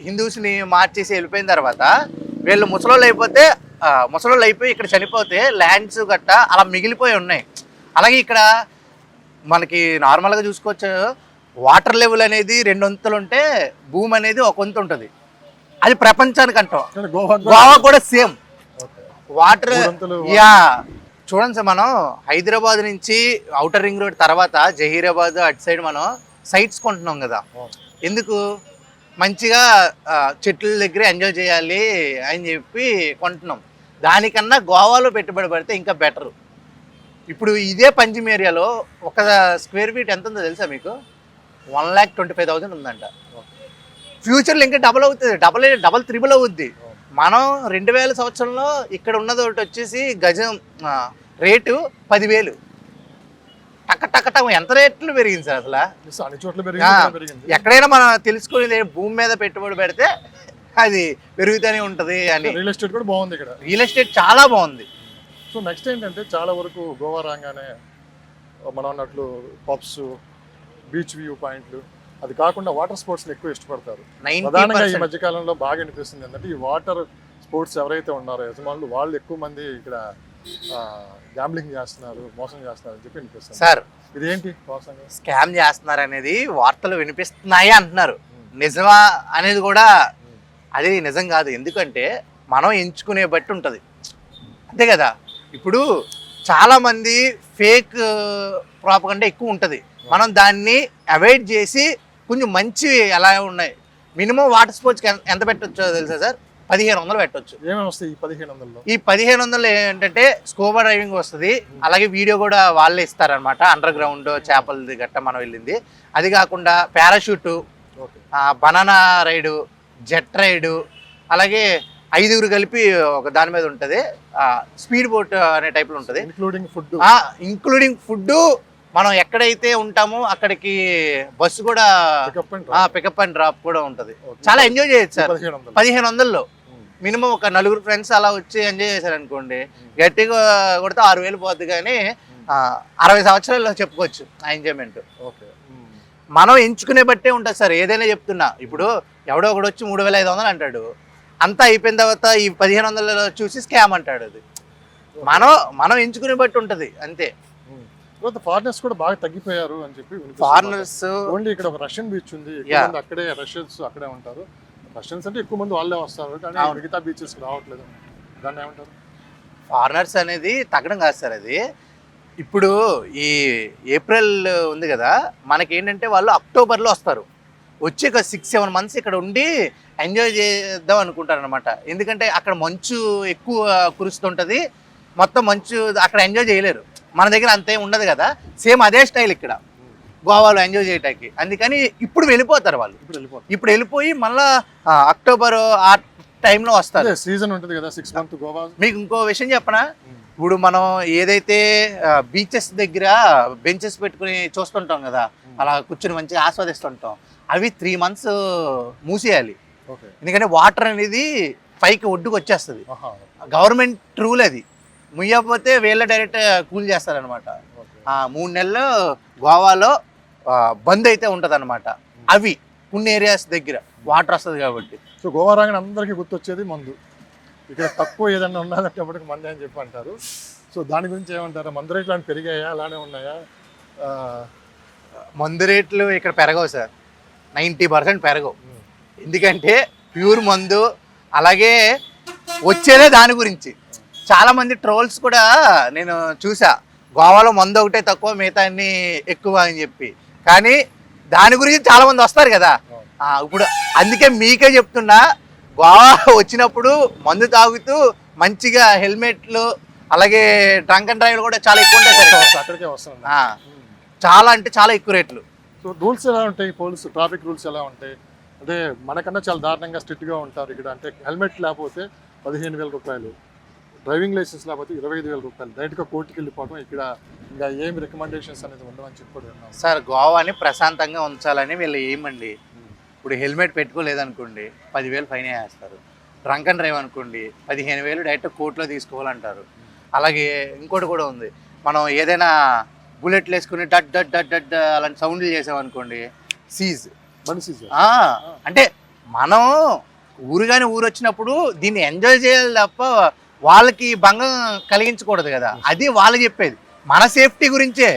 హిందూస్ని మార్చేసి వెళ్ళిపోయిన తర్వాత వీళ్ళు ముసలోళ్ళు అయిపోతే ముసలోళ్ళు అయిపోయి ఇక్కడ చనిపోతే ల్యాండ్స్ గట్టా అలా మిగిలిపోయి ఉన్నాయి. అలాగే ఇక్కడ మనకి నార్మల్గా చూసుకోవచ్చు. వాటర్ లెవెల్ అనేది రెండు వంతులు ఉంటే భూమి అనేది ఒక వంతు ఉంటుంది. అది ప్రపంచానికి అంటాం గోవా కూడా- సేమ్. Water yeah. చూడండి సార్ మనం హైదరాబాద్ నుంచి అవుటర్ రింగ్ రోడ్ తర్వాత జహీరాబాద్ అటు సైడ్ మనం సైట్స్ కొంటున్నాం కదా. ఎందుకు? మంచిగా చెట్ల దగ్గర ఎంజాయ్ చేయాలి అని చెప్పి కొంటున్నాం. దానికన్నా గోవాలో పెట్టుబడి పెడితే ఇంకా బెటర్ ఇప్పుడు ఇదే పంజిమ్ ఏరియాలో ఒక స్క్వేర్ ఫీట్ ఎంత ఉందో తెలుసా మీకు? One lakh twenty five thousand ఉందంట ఫ్యూచర్లో ఇంకా డబుల్ అవుతుంది. డబుల్ డబల్ త్రిబుల్ అవుద్ది. మనం రెండు వేల సంవత్సరంలో ఇక్కడ ఉన్నది ఒకటి వచ్చేసి గజం రేటు పదివేలు. టక్క టక్క టక్క ఎంత రేట్లు పెరిగింది సార్ అసలు? అన్ని చోట్ల పెరిగింది ఎక్కడైనా మనం తెలుసుకునేది భూమి మీద పెట్టుబడి పెడితే అది పెరుగుతూనే ఉంటుంది అని. రియల్ ఎస్టేట్ కూడా బాగుంది ఇక్కడ. రియల్ ఎస్టేట్ చాలా బాగుంది. సో నెక్స్ట్ ఏంటంటే చాలా వరకు గోవా రాగానే మనం అన్నట్లు పబ్స్ బీచ్ వ్యూ పాయింట్లు అది కాకుండా వాటర్ స్పోర్ట్స్ ఎక్కువ ఇష్టపడతారు. ప్రధానంగా ఈ మధ్య కాలంలో బాగా అనిపిస్తుంది ఏంటంటే ఈ వాటర్ స్పోర్ట్స్ ఎవరైతే ఉన్నారో యజమానులు వాళ్ళు ఎక్కువ మంది ఇక్కడ గ్యాంబ్లింగ్ చేస్తున్నారు మోసం చేస్తున్నారు అని చెప్పి సార్ ఇదేంటి మోసంగా స్కామ్ చేస్తున్నారు అనేది వార్తలు వినిపిస్తున్నాయి అంటున్నారు. నిజమా అనేది కూడా అది నిజం కాదు. ఎందుకంటే మనం ఎంచుకునే బట్టి ఉంటుంది. అంతే కదా? ఇప్పుడు చాలా మంది ఫేక్ ప్రాపగండా ఎక్కువ ఉంటుంది. మనం దాన్ని అవాయిడ్ చేసి కొంచెం మంచి ఎలా ఉన్నాయి? మినిమం వాటర్ స్పోర్ట్స్కి ఎంత పెట్టొచ్చో తెలుసా సార్? పదిహేను వందలు పెట్టొచ్చు. ఏమేమి వస్తాయి ఈ పదిహేను వందల్లో? ఈ పదిహేను వందలు ఏంటంటే స్కోబా డ్రైవింగ్ వస్తుంది. అలాగే వీడియో కూడా వాళ్ళే ఇస్తారనమాట అండర్ గ్రౌండ్ చేపలది గట్ట మనం వెళ్ళింది. అది కాకుండా parachute banana ride jet ride అలాగే ఐదుగురు కలిపి ఒక దాని మీద ఉంటుంది. స్పీడ్ బోట్ అనే టైప్లో ఉంటుంది. ఇంక్లూడింగ్ ఫుడ్ ఇంక్లూడింగ్ ఫుడ్ మనం ఎక్కడైతే ఉంటామో అక్కడికి బస్సు కూడా పికప్ అండ్ డ్రాప్ కూడా ఉంటది. చాలా ఎంజాయ్ చేయొచ్చు సార్. పదిహేను వందలు. వందల్లో. మినిమం ఒక నలుగురు ఫ్రెండ్స్ అలా వచ్చి ఎంజాయ్ చేశారు అనుకోండి గట్టిగా కొడితే ఆరు వేలు పోద్ది కానీ అరవై సంవత్సరాల్లో చెప్పుకోవచ్చు ఆ ఎంజాయ్మెంట్. ఓకే. మనం ఎంచుకునే బట్టే ఉంటుంది సార్ ఏదైనా చెప్తున్నా. ఇప్పుడు ఎవడో ఒకడు వచ్చి మూడు వేల ఐదు వందలు అంటాడు. అంతా అయిపోయిన తర్వాత ఈ పదిహేను వందలు చూసి స్కామ్ అంటాడు అది. మనం మనం ఎంచుకునే బట్టి ఉంటుంది అంతే. ఫారినర్స్ కూడా బాగా తగ్గిపోయారు అని చెప్పి. ఫారినర్స్ ఓన్లీ ఇక్కడ ఒక రష్యన్ బీచ్ ఉంది. అక్కడే రష్యన్స్ అక్కడే ఉంటారు. రష్యన్స్ అంటే ఎక్కువ మంది వాళ్ళే వస్తారు కానీ. మిగతా బీచెస్ రావట్లేదు. దాన్ని ఏమంటారు? ఫారినర్స్ అనేది తగ్గడం కాదు సార్ అది. ఇప్పుడు ఈ ఏప్రిల్ ఉంది కదా మనకి ఏంటంటే వాళ్ళు అక్టోబర్లో వస్తారు. వచ్చి ఒక సిక్స్ సెవెన్ మంత్స్ ఇక్కడ ఉండి ఎంజాయ్ చేద్దాం అనుకుంటారు అనమాట ఎందుకంటే అక్కడ మంచు ఎక్కువ కురుస్తుంటుంది. మొత్తం మంచు అక్కడ ఎంజాయ్ చేయలేరు. మన దగ్గర అంతే ఉండదు కదా. సేమ్ అదే స్టైల్ ఇక్కడ. గోవాలో ఎంజాయ్ చేయటానికి. అందుకని ఇప్పుడు వెళ్ళిపోతారు వాళ్ళు. ఇప్పుడు వెళ్ళిపోతారు. ఇప్పుడు వెళ్ళిపోయి మళ్ళా అక్టోబర్ ఆ టైంలో వస్తారు. సీజన్ ఉంటుంది కదా సిక్స్ మంత్ గోవా. మీకు ఇంకో విషయం చెప్పనా? ఇప్పుడు మనం ఏదైతే బీచెస్ దగ్గర బెంచెస్ పెట్టుకుని చూస్తుంటాం కదా అలా కూర్చుని మంచిగా ఆస్వాదిస్తుంటాం. అవి త్రీ మంత్స్ మూసేయాలి. ఓకే. ఎందుకంటే వాటర్ అనేది పైకి ఒడ్డుకు వచ్చేస్తుంది. గవర్నమెంట్ రూల్ అది. ముయ్యకపోతే వీళ్ళ డైరెక్ట్ కూల్ చేస్తారనమాట మూడు నెలలు గోవాలో బంద్ అయితే ఉంటుంది అవి కొన్ని ఏరియాస్ దగ్గర వాటర్ వస్తుంది కాబట్టి. సో గోవా రాగానే అందరికీ గుర్తొచ్చేది మందు. ఇక్కడ తక్కువ ఏదన్నా ఉన్నదంటే అప్పటికి మంది అని చెప్పి అంటారు. సో దాని గురించి ఏమంటారు? మందు రేట్లు అని పెరిగాయా? అలానే ఉన్నాయా? మందు రేట్లు ఇక్కడ పెరగవు సార్. నైంటీ పర్సెంట్ పెరగవు. ఎందుకంటే ప్యూర్ మందు అలాగే వచ్చేదే దాని గురించి. చాలా మంది ట్రోల్స్ కూడా నేను చూసా. గోవాలో మందు ఒకటే తక్కువ మిగతా అన్ని ఎక్కువ అని చెప్పి. కానీ దాని గురించి చాలా మంది వస్తారు కదా. ఇప్పుడు అందుకే మీకే చెప్తున్నా గోవా వచ్చినప్పుడు మందు తాగుతూ మంచిగా హెల్మెట్లు అలాగే డ్రంక్ అండ్ డ్రైవ్లు కూడా చాలా ఎక్కువ ఉంటాయి సార్ అక్కడికే వస్తాను ఆ, చాలా అంటే చాలా ఎక్కువ రేట్లు. సో రూల్స్ ఎలా ఉంటాయి? పోలీసు ట్రాఫిక్ రూల్స్ ఎలా ఉంటాయి? అంటే మనకన్నా చాలా దారుణంగా స్ట్రిక్ట్గా ఉంటారు ఇక్కడ. అంటే హెల్మెట్ లేకపోతే పదిహేను వేల రూపాయలు. డ్రైవింగ్ లైసెన్స్ లేకపోతే ఇరవై ఐదు వేల రూపాయలు డైరెక్ట్గా కోర్టుకి వెళ్ళిపోవడం ఇక్కడ ఇంకా ఏమి రికమెండేషన్స్ అనేది ఉండవని చెప్పి కూడా విన్నాం. సార్ గోవాని ప్రశాంతంగా ఉంచాలని వీళ్ళు ఏమండి? ఇప్పుడు హెల్మెట్ పెట్టుకోలేదనుకోండి పదివేలు ఫైన్ వేస్తారు డ్రంక్ అండ్ డ్రైవ్ అనుకోండి పదిహేను వేలు డైరెక్ట్ కోర్టులో తీసుకోవాలంటారు. అలాగే ఇంకోటి కూడా ఉంది. మనం ఏదైనా బుల్లెట్లు వేసుకుని డట్ డట్ డట్ డట్ అలాంటి సౌండ్లు చేసామనుకోండి సీజ్. మనిషి అంటే మనం ఊరు కానీ ఊరు వచ్చినప్పుడు దీన్ని ఎంజాయ్ చేయాలి తప్ప వాళ్ళకి భంగం కలిగించకూడదు కదా. అది వాళ్ళు చెప్పేది. మన సేఫ్టీ గురించే.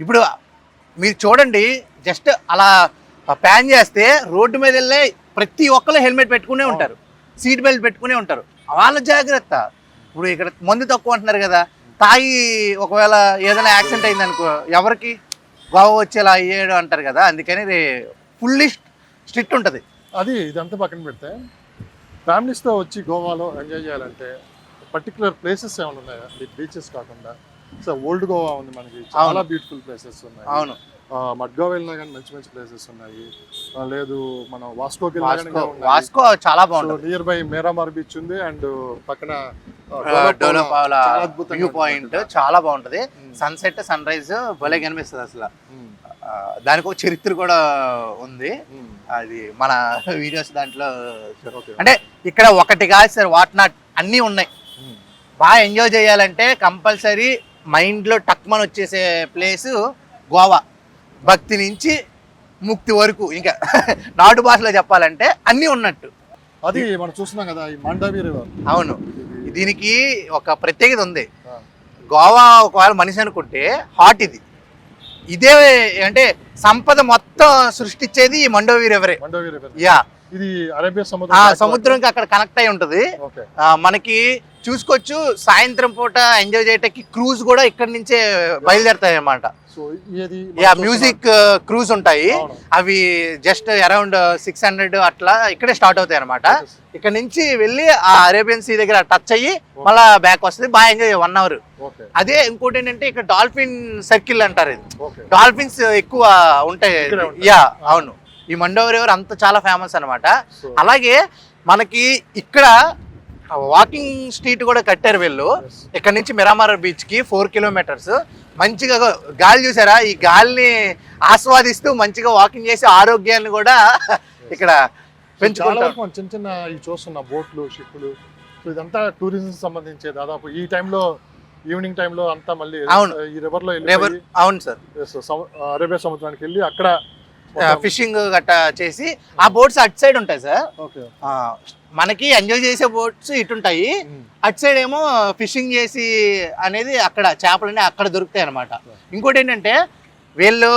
ఇప్పుడు మీరు చూడండి జస్ట్ అలా ప్యాన్ చేస్తే రోడ్డు మీద వెళ్ళే ప్రతి ఒక్కరు హెల్మెట్ పెట్టుకునే ఉంటారు. సీట్ బెల్ట్ పెట్టుకునే ఉంటారు. వాళ్ళ జాగ్రత్త. ఇప్పుడు ఇక్కడ మందు తక్కువ అంటున్నారు కదా. తాగి ఒకవేళ ఏదైనా యాక్సిడెంట్ అయింది అనుకో ఎవరికి? గోవా వచ్చేలా అయ్యాడు అంటారు కదా. అందుకని ఫుల్లీ స్ట్రిక్ట్ ఉంటుంది. అది ఇదంతా పక్కన పెడితే ఫ్యామిలీస్తో వచ్చి గోవాలో ఎంజాయ్ చేయాలంటే పర్టికులర్ ప్లేసెస్ ఏమైనా ఉన్నాయా? బీచెస్ కాకుండా. సో ఓల్డ్ గోవా ఉంది మనకి. చాలా బ్యూటిఫుల్ ప్లేసెస్ ఉన్నాయి. అవును. మడ్గా వెళ్ళినా కానీ మంచి మంచి ప్లేసెస్ ఉన్నాయి. లేదు మనం వాస్కోకి వాస్కో. వాస్కో చాలా బాగుంటుంది. నియర్ బై మేరామార్ బీచ్ ఉంది అండ్ పక్కన వ్యూ పాయింట్. చాలా బాగుంటది. సన్సెట్ సన్ రైజ్ భలే కనిపిస్తుంది అసలు. దానికి ఒక చరిత్ర కూడా ఉంది. అది మన వీడియోస్ దాంట్లో. అంటే ఇక్కడ ఒకటి కాదు సార్ వాట్ నాట్ అన్నీ ఉన్నాయి. బాగా ఎంజాయ్ చేయాలంటే కంపల్సరీ మైండ్లో టక్మన్ వచ్చేసే ప్లేస్ గోవా. భక్తి నుంచి ముక్తి వరకు. ఇంకా నాటు భాషలో చెప్పాలంటే అన్నీ ఉన్నట్టు. అది మనం చూస్తున్నాం కదా ఈ మాండావి రివర్ అవును. దీనికి ఒక ప్రత్యేకత ఉంది. గోవా ఒకవేళ మనిషి అనుకుంటే హాట్ ఇది. ఇదే అంటే సంపద మొత్తం సృష్టించేది ఈ మండోవి రివరే మండవి రివర్ యా ఇది అరేబియా సముద్రం సముద్రంకి అక్కడ కనెక్ట్ అయి ఉంటది. మనకి చూసుకోవచ్చు. సాయంత్రం పూట ఎంజాయ్ చేయటానికి క్రూజ్ కూడా ఇక్కడి నుంచే బయలుదేరుతాయి యా మ్యూజిక్ క్రూజ్ ఉంటాయి. అవి జస్ట్ అరౌండ్ సిక్స్ హండ్రెడ్ అట్లా ఇక్కడే స్టార్ట్ అవుతాయి అనమాట ఇక్కడ నుంచి వెళ్ళి ఆ అరేబియన్ సీ దగ్గర టచ్ అయ్యి మళ్ళా బ్యాక్ వస్తుంది. బాగా ఎంజాయ్ వన్ అవర్. అదే ఇంకోటి ఏంటంటే ఇక్కడ డాల్ఫిన్ సర్కిల్ అంటారు ఇది. డాల్ఫిన్స్ ఎక్కువ ఉంటాయి. యా అవును. ఈ మండోవర్ రివర్ అంత చాలా ఫేమస్ అన్నమాట. సో అలాగే మనకి ఇక్కడ వాకింగ్ స్ట్రీట్ కూడా కట్టారు వీళ్ళు. ఇక్కడ నుంచి మిరామార్ బీచ్కి ఫోర్ కిలోమీటర్స్ మంచిగా గాలి చూసారా? ఈ గాలిని ఆస్వాదిస్తూ మంచిగా వాకింగ్ చేసి ఆరోగ్యాన్ని కూడా ఇక్కడ పెంచుకుంటారు. చిన్న చిన్న ఇవి చూస్తున్న బోట్లు షిప్లు ఇదంతా టూరిజం సంబంధించే దాదాపు ఈ టైంలో ఈవినింగ్ టైంలో అంతా మళ్ళీ అవును. ఈ river లో అవును సార్. అరేబియా సముద్రానికి వెళ్ళి అక్కడ ఫిషింగ్ గట్టా చేసి ఆ బోట్స్ అటు సైడ్ ఉంటాయి సార్. ఓకే మనకి ఎంజాయ్ చేసే బోట్స్ ఇటు ఉంటాయి అటు సైడ్ ఏమో ఫిషింగ్ చేసి అనేది అక్కడ చేపలు అక్కడ దొరుకుతాయి అనమాట ఇంకోటి ఏంటంటే వీళ్ళు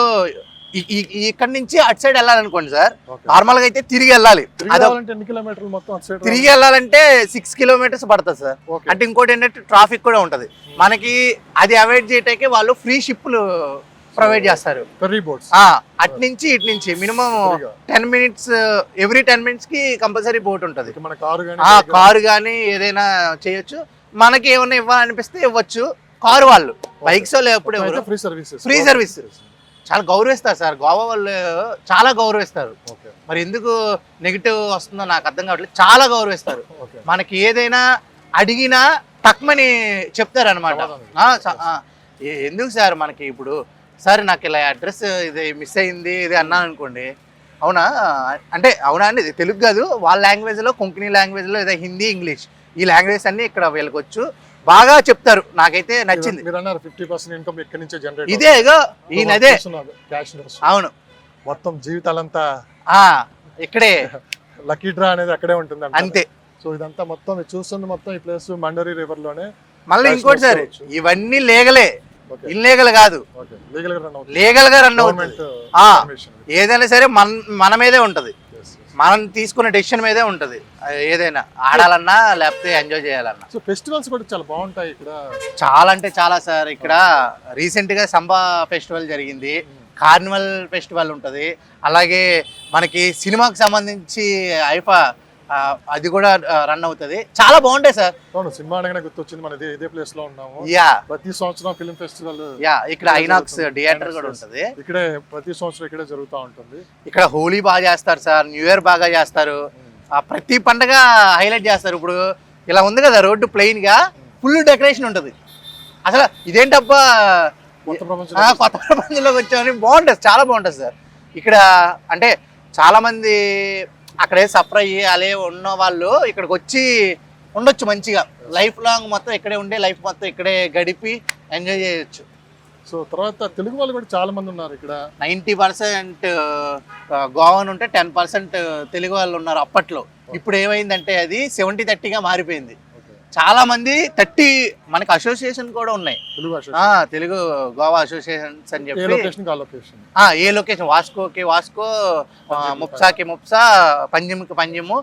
ఇక్కడ నుంచి అటు సైడ్ వెళ్ళాలనుకోండి సార్ నార్మల్గా అయితే తిరిగి వెళ్ళాలి. తిరిగి వెళ్ళాలంటే సిక్స్ కిలోమీటర్స్ పడుతుంది సార్. అంటే ఇంకోటి ఏంటంటే ట్రాఫిక్ కూడా ఉంటది. మనకి అది అవాయిడ్ చేయటానికి వాళ్ళు ఫ్రీ షిప్లు ప్రొవైడ్ చేస్తారు. అటు నుంచి ఇటు నుంచి minimum. Ten minutes every ten మినిట్స్కి కంపల్సరీ బోట్ ఉంటది. కారు కానీ ఆ కారు కానీ ఏదైనా చేయొచ్చు. మనకి ఏమైనా ఇవ్వాలనిపిస్తే ఇవ్వచ్చు. కారు వాళ్ళు. బైక్స్ ఎవరు? Free services. Free service. చాలా గౌరవిస్తారు సార్. గోవా వాళ్ళు చాలా గౌరవిస్తారు. మరి ఎందుకు నెగిటివ్ వస్తుందో నాకు అర్థం కావట్లేదు. చాలా గౌరవిస్తారు. మనకి ఏదైనా అడిగినా తక్కువని చెప్తారనమాట ఎందుకు సార్ మనకి ఇప్పుడు సార్ నాకు ఇలా అడ్రస్ ఇది మిస్ అయింది ఇది అన్నాను అనుకోండి. అవునా? అంటే అవునా అండి ఇది తెలుగు కాదు. వాళ్ళ లాంగ్వేజ్లో కొంకణి లాంగ్వేజ్లో ఏదో హిందీ ఇంగ్లీష్. ఈ లాంగ్వేజ్ అన్ని ఇక్కడ వెళ్ళకొచ్చు బాగా చెప్తారు. నాకైతే నచ్చింది. మీరు అన్నారు ఫిఫ్టీ పర్సెంట్ ఇన్కమ్ నుంచే జనరేట్ ఇదే ఈయనదే క్యాష్ అవును. మొత్తం జీవితాలంతా ఆ ఇక్కడే. లక్కీ డ్రా అనేది అక్కడే ఉంటుంది. అంతే. సో ఇదంతా మొత్తం ఇది చూస్తుంది మొత్తం ఈ ప్లేస్ మండరి రివర్లోనే మళ్ళీ ఇంకోటి సార్. ఇవన్నీ లేగలే. ఇల్లీగల్ కాదు. లీగల్గా రన్ అవుతుంది. పర్మిషన్ ఏదైనా సరే మన మన మీదే ఉంటది. మనం తీసుకున్న డెసిషన్ మీదే ఉంటది. ఏదైనా ఆడాలన్నా లేకపోతే ఎంజాయ్ చేయాలన్నా. సో ఫెస్టివల్స్ కూడా చాలా బాగుంటాయి ఇక్కడ. చాలా అంటే చాలా సార్. ఇక్కడ రీసెంట్గా సంబా ఫెస్టివల్ జరిగింది. కార్నివల్ ఫెస్టివల్ ఉంటది. అలాగే మనకి సినిమాకి సంబంధించి ఐఫా అది కూడా రన్ అవుతది. చాలా బాగుంటాయి సార్ అవును సినిమా అనగానే గుర్తొచ్చింది మన ఇదే ప్లేస్లో ఉన్నాము. యా. ప్రతి సంవత్సరం ఫిల్మ్ ఫెస్టివల్ యా ఇక్కడ ఐనాక్స్ థియేటర్ కూడా ఉంటది. ఇక్కడే ప్రతి సంవత్సరం ఇక్కడే జరుగుతూ ఉంటుంది. ఇక్కడ హోలీ బాగా చేస్తారు సార్ న్యూ ఇయర్ బాగా చేస్తారు. ఆ ప్రతి పండగ హైలైట్ చేస్తారు. ఇప్పుడు ఇలా ఉంది కదా రోడ్డు ప్లెయిన్గా ఫుల్ డెకరేషన్ ఉంటుంది. అసలు ఇదేంటబ్బా? కొత్త ప్రపంచం ఆ, కొత్త ప్రపంచంలోకి వచ్చామని బాగుంటుంది చాలా బాగుంటుంది సార్ ఇక్కడ అంటే చాలా మంది అక్కడే సఫర్ అయ్యి అలే ఉన్న వాళ్ళు ఇక్కడికి వచ్చి ఉండొచ్చు మంచిగా. లైఫ్ లాంగ్ మొత్తం ఇక్కడే ఉండే లైఫ్ మొత్తం ఇక్కడే గడిపి ఎంజాయ్ చేయొచ్చు. సో తర్వాత తెలుగు వాళ్ళు కూడా చాలా మంది ఉన్నారు ఇక్కడ. నైంటీ పర్సెంట్ గోవన్ ఉంటే టెన్ పర్సెంట్ తెలుగు వాళ్ళు ఉన్నారు అప్పట్లో. ఇప్పుడు ఏమైందంటే అది సెవెంటీ థర్టీగా మారిపోయింది. చాలా మంది థర్టీ మనకి అసోసియేషన్ కూడా ఉన్నాయి. తెలుగు గోవా అసోసియేషన్స్ అని ఏ చెప్పి. ఏ లొకేషన్ వాస్కోకి వాస్కో ముప్సాకి ముప్సా పంజిమ్కి పంజిము.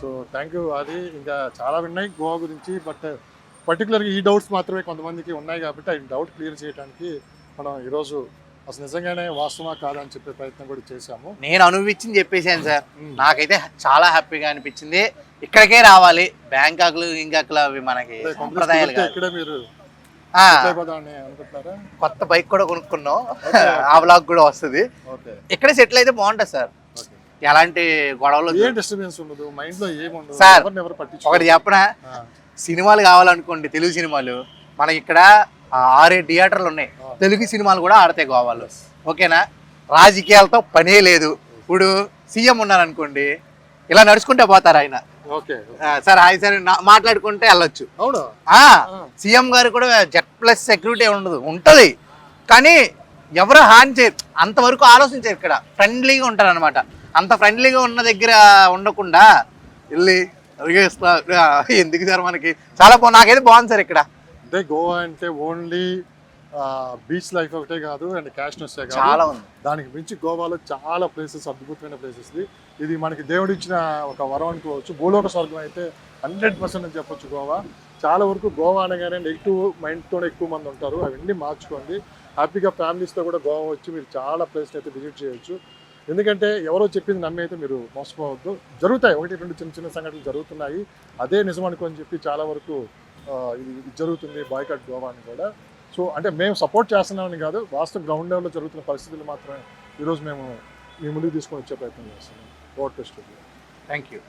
సో థ్యాంక్ యూ అది ఇంకా చాలా ఉన్నాయి గోవా గురించి బట్ పర్టికులర్గా ఈ డౌట్స్ మాత్రమే కొంతమందికి ఉన్నాయి కాబట్టి ఆ డౌట్ క్లియర్ చేయడానికి మనం ఈరోజు అసలు నిజంగానే వాస్తవా కాదా అని చెప్పే ప్రయత్నం కూడా చేశాము. నేను అనుభవించింది చెప్పేశాను సార్. నాకైతే చాలా హ్యాపీగా అనిపించింది. ఇక్కడికే రావాలి. బ్యాంకాక్లు ఇంకాక్లు అవి మనకి సంప్రదాయాలు. ఇక్కడే మీరు కొత్త బైక్ కూడా కొనుక్కున్నాం. ఆ బ్లాగ్ కూడా వస్తుంది. ఇక్కడే సెటిల్ అయితే బాగుంటుంది సార్. ఎలాంటి గొడవలు ఏ డిస్టర్బెన్స్ ఉండదు. మైండ్లో ఏముండదు సార్, ఒకటి చెప్పనా? సినిమాలు కావాలనుకోండి తెలుగు సినిమాలు. మనకి ఇక్కడ ఆరేడు థియేటర్లు ఉన్నాయి. తెలుగు సినిమాలు కూడా ఆడతాయి గోవాలో ఓకేనా? రాజకీయాలతో పనే లేదు. ఇప్పుడు సీఎం ఉన్నారనుకోండి ఇలా నడుచుకుంటే పోతారు ఆయన. సార్ హాయ్ సార్ మాట్లాడుకుంటే వెళ్ళొచ్చు. అవునా. సీఎం గారు కూడా జెట్ ప్లస్ సెక్యూరిటీ ఉండదు ఉంటది. కానీ ఎవరు హాని చేయరు అంతవరకు ఆలోచించారు ఇక్కడ. ఫ్రెండ్లీగా ఉంటారు అనమాట అంత ఫ్రెండ్లీగా ఉన్న దగ్గర ఉండకుండా వెళ్ళి ఎందుకు సార్ మనకి? చాలా బాగుంది నాకైతే బాగుంది సార్ ఇక్కడ. అంటే గోవా అంటే ఓన్లీ బీచ్ లైఫ్ ఒకటే కాదు అండ్ క్యాష్నెస్ కాదు. చాలా ఉంది. దానికి మించి గోవాలో చాలా ప్లేసెస్ అద్భుతమైన ప్లేసెస్ ఇది. మనకి దేవుడు ఇచ్చిన ఒక వరం అనుకోవచ్చు. భూలోక స్వర్గం అయితే హండ్రెడ్ పర్సెంట్ అని చెప్పొచ్చు గోవా. చాలా వరకు గోవా అనగానే నెగిటివ్ మైండ్తోనే ఎక్కువ మంది ఉంటారు. అవన్నీ మార్చుకోండి. హ్యాపీగా ఫ్యామిలీస్తో కూడా గోవా వచ్చి మీరు చాలా ప్లేస్ని అయితే విజిట్ చేయొచ్చు. ఎందుకంటే ఎవరో చెప్పింది నమ్మి అయితే మీరు మోసపోవద్దు. జరుగుతాయి. ఒకటి రెండు చిన్న చిన్న సంఘటనలు జరుగుతున్నాయి. అదే నిజం అనుకోని చెప్పి చాలా వరకు ఇది ఇది జరుగుతుంది బాయ్కట్ గోవా అని కూడా. సో అంటే మేము సపోర్ట్ చేస్తున్నామని కాదు వాస్తవ గ్రౌండ్ లెవెల్లో జరుగుతున్న పరిస్థితులు మాత్రమే ఈరోజు మేము మీ ముందుకు తీసుకొని వచ్చే ప్రయత్నం చేస్తున్నాం. Vote test thank you